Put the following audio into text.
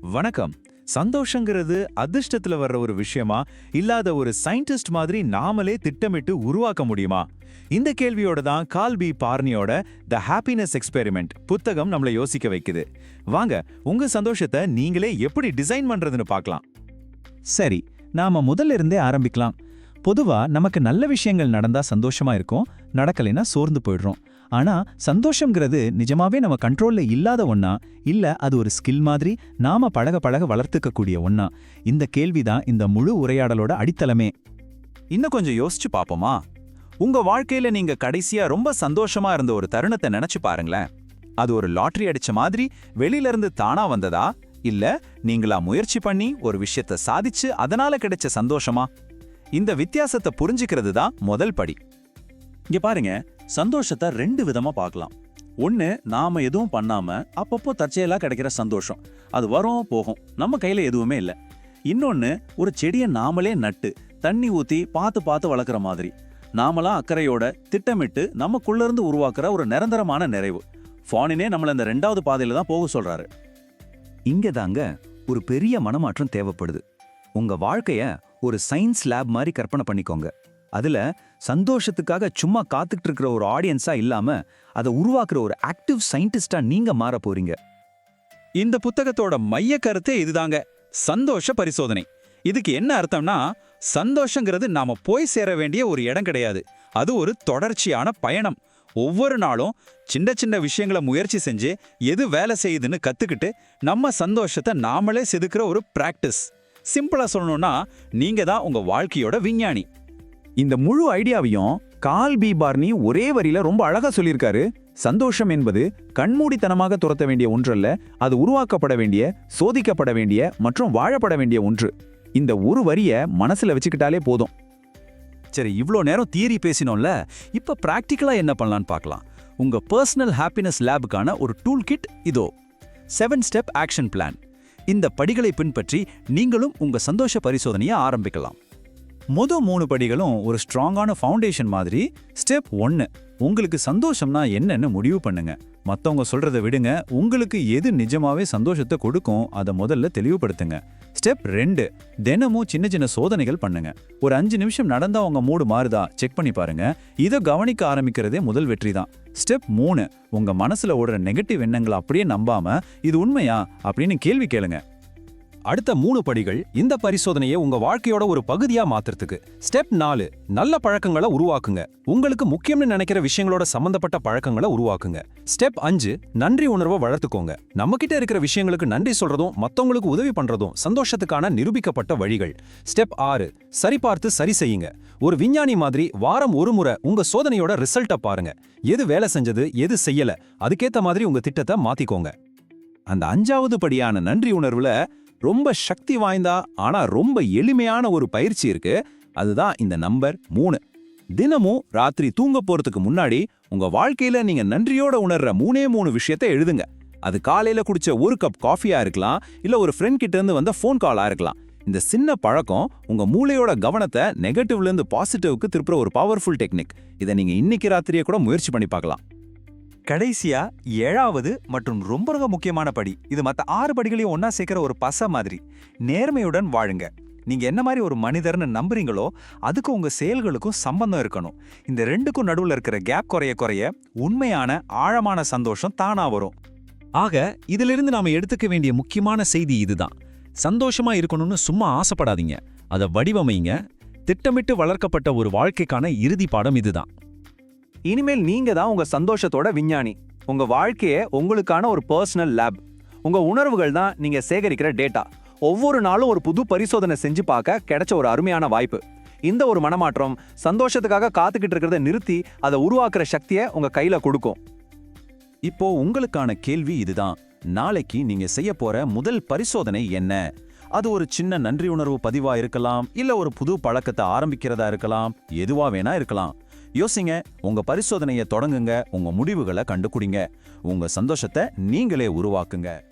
வணக்கம். சந்தோஷங்கிறது அதிர்ஷ்டத்துல வர்ற ஒரு விஷயமா? இல்லாத ஒரு சயின்டிஸ்ட் மாதிரி நாமளே திட்டமிட்டு உருவாக்க முடியுமா? இந்த கேள்வியோட தான் கால் பி பார்னியோட த ஹாப்பினஸ் எக்ஸ்பெரிமெண்ட் புத்தகம் நம்மளை யோசிக்க வைக்குது. வாங்க உங்க சந்தோஷத்தை நீங்களே எப்படி டிசைன் பண்றதுன்னு பார்க்கலாம். சரி நாம முதல்ல இருந்தே ஆரம்பிக்கலாம். பொதுவா நமக்கு நல்ல விஷயங்கள் நடந்தா சந்தோஷமா இருக்கும் நடக்கலைன்னா சோர்ந்து போயிடுறோம். ஆனா சந்தோஷங்கிறது நிஜமாவே நம்ம கண்ட்ரோல்ல இல்லாத ஒண்ணா? இல்ல அது ஒரு ஸ்கில் மாதிரி நாம பழக பழக வளர்த்துக்கக்கூடிய ஒன்னா ஒண்ணா? இந்த கேள்விதான் இந்த முழு உரையாடலோட அடித்தளமே. இன்னும் கொஞ்சம் யோசிச்சு பாப்போமா? உங்க வாழ்க்கையில நீங்க கடைசியா ரொம்ப சந்தோஷமா இருந்த ஒரு தருணத்தை நினைச்சு பாருங்களேன். அது ஒரு லாட்டரி அடிச்ச மாதிரி வெளியில இருந்து தானா வந்ததா? இல்ல நீங்களா முயற்சி பண்ணி ஒரு விஷயத்த சாதிச்சு அதனால கிடைச்ச சந்தோஷமா? இந்த வித்தியாசத்தை புரிஞ்சுக்கிறது தான் முதல் படி. இங்க பாருங்க சந்தோஷத்தை ரெண்டு விதமா பார்க்கலாம். ஒன்று நாம் எதுவும் பண்ணாமல் அப்பப்போ தற்செயலாக கிடைக்கிற சந்தோஷம். அது வரும் போகும். நம்ம கையில் எதுவுமே இல்லை. இன்னொன்று ஒரு செடியை நாமளே நட்டு தண்ணி ஊற்றி பார்த்து பார்த்து வளர்க்குற மாதிரி. நாமளா அக்கறையோட திட்டமிட்டு நமக்குள்ளேருந்து உருவாக்குற ஒரு நிரந்தரமான நிறைவு. ஃபானினே நம்மளை இந்த ரெண்டாவது பாதையில் தான் போக சொல்கிறாரு இங்கே தாங்க ஒரு பெரிய மனமாற்றம் தேவைப்படுது. உங்கள் வாழ்க்கையை ஒரு சயின்ஸ் லேப் மாதிரி கற்பனை பண்ணிக்கோங்க. அதுல சந்தோஷத்துக்காக சும்மா காத்துக்கிட்டு இருக்கிற ஒரு ஆடியன்ஸா இல்லாம அதை உருவாக்குற ஒரு ஆக்டிவ் சயின்டிஸ்டா நீங்க மாற போறீங்க. இந்த புத்தகத்தோட மைய கருத்தே இதுதாங்க. சந்தோஷ பரிசோதனை. இதுக்கு என்ன அர்த்தம்னா சந்தோஷங்கிறது நாம போய் சேர வேண்டிய ஒரு இடம் கிடையாது. அது ஒரு தொடர்ச்சியான பயணம். ஒவ்வொரு நாளும் சின்ன சின்ன விஷயங்களை முயற்சி செஞ்சு எது வேலை செய்யுதுன்னு கத்துக்கிட்டு நம்ம சந்தோஷத்தை நாமளே செதுக்குற ஒரு பிராக்டிஸ் சிம்பிளா சொல்லணும்னா நீங்க தான் உங்க வாழ்க்கையோட விஞ்ஞானி. இந்த முழு ஐடியாவையும் கால் பி பார்னி ஒரே வரியில ரொம்ப அழகா சொல்லியிருக்காரு. சந்தோஷம் என்பது கண்மூடித்தனமாக துரத்த வேண்டிய ஒன்றல்ல அது உருவாக்கப்பட வேண்டிய சோதிக்கப்பட வேண்டிய மற்றும் வாழப்பட வேண்டிய ஒன்று. இந்த ஒரு வரிய மனசுல வச்சுக்கிட்டாலே போதும். சரி இவ்வளோ நேரம் தியரி பேசினோம்ல இப்ப ப்ராக்டிக்கலாக என்ன பண்ணலாம்னு பார்க்கலாம் உங்க பர்சனல் ஹாப்பினஸ் லேபுக்கான ஒரு டூல் கிட் இதோ. Seven step action plan. இந்த படிகளை பின்பற்றி நீங்களும் உங்க சந்தோஷ பரிசோதனையை ஆரம்பிக்கலாம். முதல் மூணு படிகளும் ஒரு ஸ்ட்ராங்கான ஃபவுண்டேஷன் மாதிரி ஸ்டெப் ஒன்று உங்களுக்கு சந்தோஷம்னா என்னன்னு முடிவு பண்ணுங்க. மற்றவங்க சொல்கிறத விடுங்க உங்களுக்கு எது நிஜமாவே சந்தோஷத்தை கொடுக்கும் அதை முதல்ல தெளிவுபடுத்துங்க. ஸ்டெப் ரெண்டு தினமும் சின்ன சின்ன சோதனைகள் பண்ணுங்க. ஒரு அஞ்சு நிமிஷம் நடந்தா உங்க மூடு மாறுதா? செக் பண்ணி பாருங்க. இதை கவனிக்க ஆரம்பிக்கிறதே முதல் வெற்றி தான். ஸ்டெப் மூணு உங்க மனசுல ஓடுற நெகட்டிவ் எண்ணங்களை அப்படியே நம்பாம இது உண்மையா? அப்படின்னு கேள்வி கேளுங்க. அடுத்த மூணு படிகள் இந்த பரிசோதனையை உங்க வாழ்க்கையோட ஒரு பகுதியா மாத்துறதுக்கு. ஸ்டெப் நாலு நல்ல பழக்கங்களை உருவாக்குங்க. உங்களுக்கு முக்கியம்னு நினைக்கிற விஷயங்களோட சம்பந்தப்பட்ட பழக்கங்களை உருவாக்குங்க. ஸ்டெப் அஞ்சு நன்றி உணர்வை வளர்த்துக்கோங்க. நம்ம கிட்ட இருக்கிற விஷயங்களுக்கு நன்றி சொல்றதும் மத்தவங்களுக்கு உதவி பண்றதும் சந்தோஷத்துக்கான நிரூபிக்கப்பட்ட வழிகள். ஸ்டெப் ஆறு சரிபார்த்து சரி செய்யுங்க. ஒரு விஞ்ஞானி மாதிரி வாரம் ஒரு முறை உங்க சோதனையோட ரிசல்ட்டை பாருங்க. எது வேலை செஞ்சது எது செய்யல அதுக்கேத்த மாதிரி உங்க திட்டத்தை மாத்திக்கோங்க. அந்த அஞ்சாவது படியான நன்றி உணர்வுல ரொம்ப சக்தி வாய்ந்தா ஆனா ரொம்ப எளிமையான ஒரு பயிற்சி இருக்கு. அதுதான் இந்த நம்பர் மூணு. தினமும் ராத்திரி தூங்க போறதுக்கு முன்னாடி உங்க வாழ்க்கையில நீங்க நன்றியோட உணர்ற மூணே மூணு விஷயத்தை எழுதுங்க. அது காலையில குடிச்ச ஒரு கப் காஃபியா இருக்கலாம் இல்ல ஒரு ஃப்ரெண்ட் கிட்ட இருந்து வந்த ஃபோன் காலா இருக்கலாம். இந்த சின்ன பழக்கம் உங்க மூளையோட கவனத்தை நெகட்டிவ்ல இருந்து பாசிட்டிவ்க்கு திருப்புற ஒரு பவர்ஃபுல் டெக்னிக் இதை நீங்க இன்னைக்கு ராத்திரியே கூட முயற்சி பண்ணி பார்க்கலாம். கடைசியா ஏழாவது மற்றும் ரொம்ப ரொம்ப முக்கியமான படி. இது மற்ற ஆறு படிகளையும் ஒன்றா சேர்க்கிற ஒரு பச மாதிரி. நேர்மையுடன் வாழுங்க. நீங்க என்ன மாதிரி ஒரு மனிதர்னு நம்புறீங்களோ அதுக்கும் உங்க செயல்களுக்கும் சம்பந்தம் இருக்கணும். இந்த ரெண்டுக்கும் நடுவில் இருக்கிற கேப் குறைய குறைய உண்மையான ஆழமான சந்தோஷம் தானா வரும். ஆக இதிலிருந்து நாம எடுத்துக்க வேண்டிய முக்கியமான செய்தி இதுதான். சந்தோஷமா இருக்கணும்னு சும்மா ஆசைப்படாதீங்க. அதை வடிவமைங்க. திட்டமிட்டு வளர்க்கப்பட்ட ஒரு வாழ்க்கைக்கான இறுதி பாடம் இதுதான். இனிமேல் நீங்க தான் உங்க சந்தோஷத்தோட விஞ்ஞானி. உங்க வாழ்க்கையே உங்களுக்கான ஒரு பர்சனல் லேப் உங்க உணர்வுகள் தான் நீங்க சேகரிக்கிற டேட்டா ஒவ்வொரு நாளும் ஒரு புது பரிசோதனை செஞ்சு பார்க்க கிடைச்ச ஒரு அருமையான வாய்ப்பு. இந்த ஒரு மனமாற்றம் சந்தோஷத்துக்காக காத்துக்கிட்டு இருக்கிறத நிறுத்தி அதை உருவாக்குற சக்தியை உங்க கையில கொடுக்கும். இப்போ உங்களுக்கான கேள்வி இதுதான். நாளைக்கு நீங்க செய்ய போற முதல் பரிசோதனை என்ன? அது ஒரு சின்ன நன்றி உணர்வு பதிவா இருக்கலாம் இல்ல ஒரு புது பழக்கத்தை ஆரம்பிக்கிறதா இருக்கலாம் எதுவா வேணா இருக்கலாம். யோசிங்க உங்க பரிசோதனையை தொடங்குங்க உங்க முடிவுகளை கண்டுபிடிங்க. உங்க சந்தோஷத்தை நீங்களே உருவாக்குங்க.